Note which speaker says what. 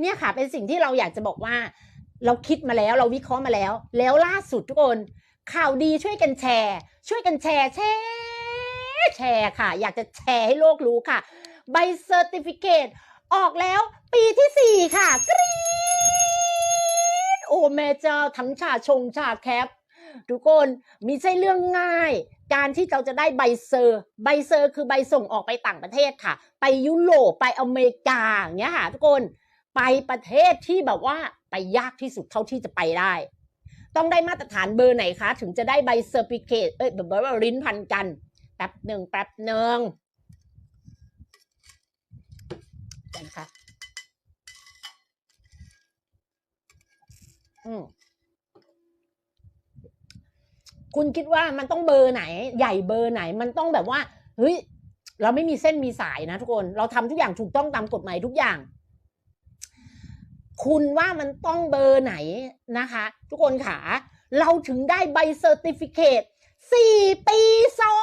Speaker 1: เนี่ยค่ะเป็นสิ่งที่เราอยากจะบอกว่า เราคิดมาแล้วเราวิเคราะห์มาแล้ว แล้วล่าสุดทุกคนข่าวดีช่วยกันแชร์ ช่วยกันแชร์แชร์แชร์ค่ะ อยากจะแชร์ให้โลกรู้ค่ะ ใบเซอร์ติฟิเคตออกแล้วปีที่สี่ค่ะกรี๊ดโอ้แม่เจ้าทั้งชาชงชาแคปทุกคนมีใช่เรื่องง่าย การที่เราจะได้ใบเซอร์ ใบเซอร์คือใบส่งออกไปต่างประเทศค่ะ ไปยุโรปไปอเมริกาอย่างเงี้ยค่ะทุกคน ไปประเทศที่แบบว่าไปยากที่สุดเท่าที่จะไปได้ ต้องได้มาตรฐานเบอร์ไหนคะ ถึงจะได้ใบเซอร์ติเคตเอ้ยแบบว่าลิ้นพันกัน แป๊บหนึ่งแป๊บหนึ่งกันค่ะอืมคุณคิดว่ามันต้องเบอร์ไหน ใหญ่เบอร์ไหน มันต้องแบบว่า เฮ้ย เราไม่มีเส้นมีสายนะทุกคน เราทำทุกอย่างถูกต้องตามกฎหมายทุกอย่าง คุณว่ามันต้องเบอร์ไหนนะคะ ทุกคนขาเราถึงได้ใบเซอร์ติฟิเคตสี่ปีซ้อ